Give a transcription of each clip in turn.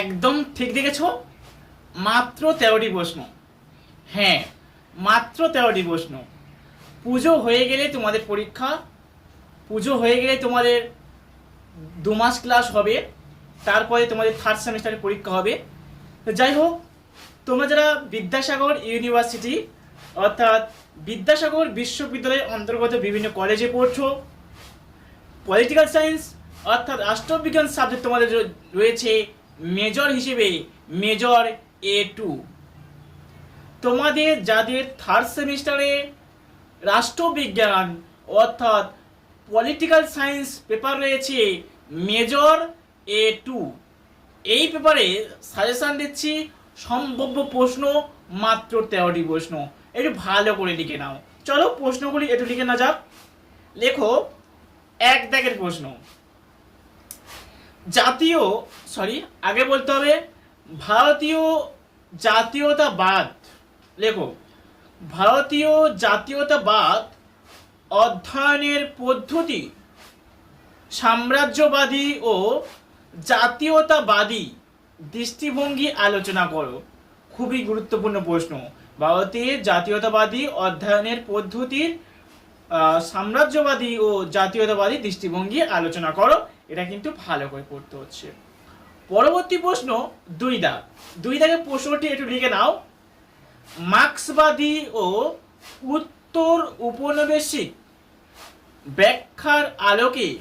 একদম ঠিক দেখেছ? মাত্র তেরোটি প্রশ্ন। হ্যাঁ মাত্র তেরোটি প্রশ্ন। পুজো হয়ে গেলে তোমাদের পরীক্ষা, পুজো হয়ে গেলে তোমাদের দু মাস ক্লাস হবে, তারপরে তোমাদের থার্ড সেমিস্টারের পরীক্ষা হবে। যাই হোক, তোমরা যারা বিদ্যাসাগর ইউনিভার্সিটি, অর্থাৎ বিদ্যাসাগর বিশ্ববিদ্যালয়ের অন্তর্গত বিভিন্ন কলেজে পড়ছো পলিটিক্যাল সায়েন্স অর্থাৎ রাষ্ট্রবিজ্ঞান সাবজেক্ট তোমাদের রয়েছে মেজর হিসেবে মেজর এ টু। তোমাদের যাদের থার্ড সেমিস্টারে রাষ্ট্রবিজ্ঞান অর্থাৎ পলিটিক্যাল সায়েন্স পেপার রয়েছে, মেজর এ টু। এই পেপারে সাজেশন দিচ্ছি, সম্ভাব্য প্রশ্ন মাত্র তেরোটি প্রশ্ন। একটু ভালো করে লিখে নাও। চলো প্রশ্নগুলি একটু লিখে না যাক। লেখো, এক দাগের প্রশ্ন। জাতীয় সরি আগে বলতে হবে ভারতীয় জাতীয়তাবাদ। লেখো, ভারতীয় জাতীয়তাবাদ অধ্যয়নের পদ্ধতি, সাম্রাজ্যবাদী ও জাতীয়তাবাদী দৃষ্টিভঙ্গি আলোচনা করো। খুবই গুরুত্বপূর্ণ প্রশ্ন। ভারতের জাতীয়তাবাদী অধ্যয়নের পদ্ধতির সাম্রাজ্যবাদী ও জাতীয়তাবাদী দৃষ্টিভঙ্গি আলোচনা করো। এটা কিন্তু ভালো করে পড়তে হচ্ছে। পরবর্তী প্রশ্ন দুই দাগ। দুই দাগের প্রশ্নটি একটু লিখে নাও। মার্ক্সবাদী ও উত্তর উপনিবেশিক ব্যাখ্যার আলোকে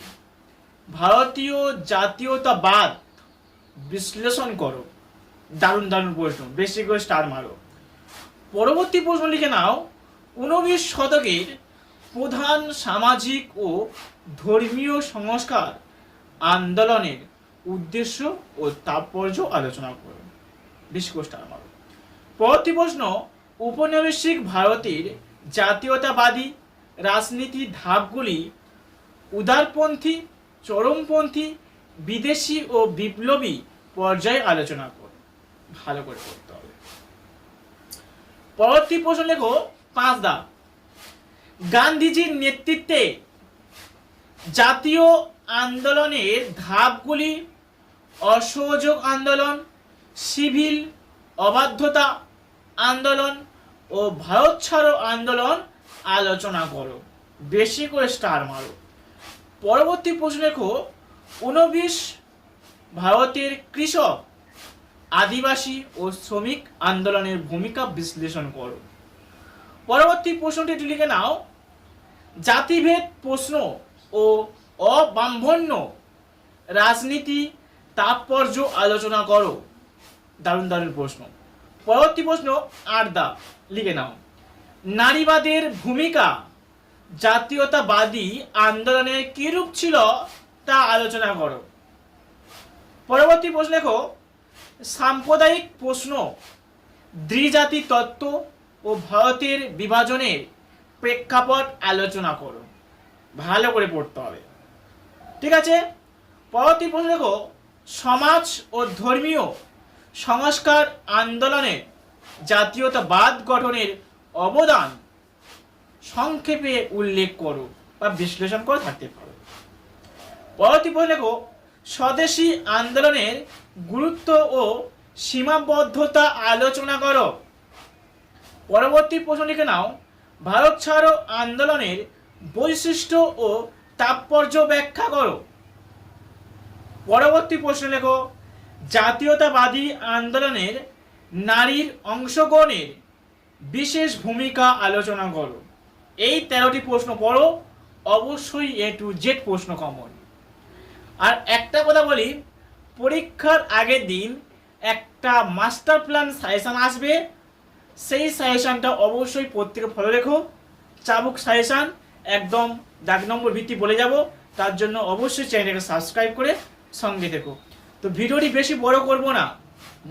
ভারতীয় জাতীয়তাবাদ বিশ্লেষণ করো। দারুণ দারুণ প্রশ্ন। বেশি করে স্টার মারো। পরবর্তী প্রশ্ন লিখে নাও। ঊনবিশ শতকের প্রধান সামাজিক ও ধর্মীয় সংস্কার আন্দোলনের উদ্দেশ্য ও তাৎপর্য আলোচনা করো বেশি মারো পরবর্তী প্রশ্ন উপনিবেশিক ভারতের জাতীয়তাবাদী রাজনীতির ধাপগুলি উদারপন্থী, চরমপন্থী, বিদেশি ও বিপ্লবী পর্যায়ে আলোচনা করো ভালো করে করতে হবে। পরবর্তী প্রশ্ন লেখো, পাঁচ দা গান্ধীজির নেতৃত্বে জাতীয় আন্দোলনের ধাপগুলি, অসহযোগ আন্দোলন, সিভিল অবাধ্যতা আন্দোলন ও ভারত ছাড়ো আন্দোলন আলোচনা করো। বেশি করে স্টার মারো। পরবর্তী প্রশ্ন লেখো ঊনবিশ ভারতের কৃষক, আদিবাসী ও শ্রমিক আন্দোলনের ভূমিকা বিশ্লেষণ করো। পরবর্তী প্রশ্নটি লিখে নাও। জাতিভেদ প্রশ্ন ও অবাম্ভন্য রাজনীতি, তাৎপর্য আলোচনা করো। দারুণ দারুণ প্রশ্ন। পরবর্তী প্রশ্ন আট দা লিখে নাও। নারীবাদের ভূমিকা, জাতীয়তাবাদী আন্দোলনের কিরূপ ছিল তা আলোচনা করো। পরবর্তী প্রশ্ন লেখো, সাম্প্রদায়িক প্রশ্ন, দ্বিজাতি তত্ত্ব ও ভারতের বিভাজনের প্রেক্ষাপট আলোচনা করো। ভালো করে পড়তে হবে। ঠিক আছে? পরবর্তী প্রশ্ন দেখো, সমাজ ও ধর্মীয় সংস্কার আন্দোলনে জাতীয়তাবাদ গঠনের অবদান সংক্ষেপে উল্লেখ করো বা বিশ্লেষণ করে থাকতে পারো। পরবর্তী প্রশ্ন দেখো, স্বদেশী আন্দোলনের গুরুত্ব ও সীমাবদ্ধতা আলোচনা করো। পরবর্তী প্রশ্ন লিখে নাও, ভারত ছাড়ো আন্দোলনের বৈশিষ্ট্য ও তাৎপর্য ব্যাখ্যা করো। পরবর্তী প্রশ্ন লেখো, জাতীয়তাবাদী আন্দোলনের নারীর অংশগ্রহণের বিশেষ ভূমিকা আলোচনা করো। এই তেরোটি প্রশ্ন পড়ো, অবশ্যই এ টু জেড প্রশ্ন কমন আর একটা কথা বলি, পরীক্ষার আগের দিন একটা মাস্টার প্ল্যান সাজেশান আসবে। সেই সাজেশানটা অবশ্যই প্রত্যেকে ফলো রেখো চাবুক সাজেশন একদম দাগ নম্বর ভিত্তি বলে যাব। তার জন্য অবশ্যই চ্যানেলটাকে সাবস্ক্রাইব করে সঙ্গে থেকো। তো ভিডিওটি বেশি বড় করব না।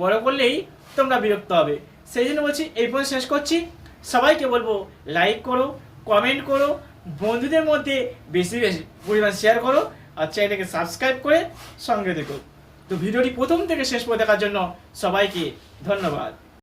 বড় করলেই তোমরা বিরক্ত হবে। সেই জন্য বলছি, এই পর্যন্ত শেষ করছি। সবাইকে বলব লাইক করো কমেন্ট করো, বন্ধুদের মধ্যে বেশি বেশি পরিমাণ শেয়ার করো, আর চ্যানেলটাকে সাবস্ক্রাইব করে সঙ্গে দেখো তো ভিডিওটি প্রথম থেকে শেষ পর্যন্ত দেখার জন্য সবাইকে ধন্যবাদ।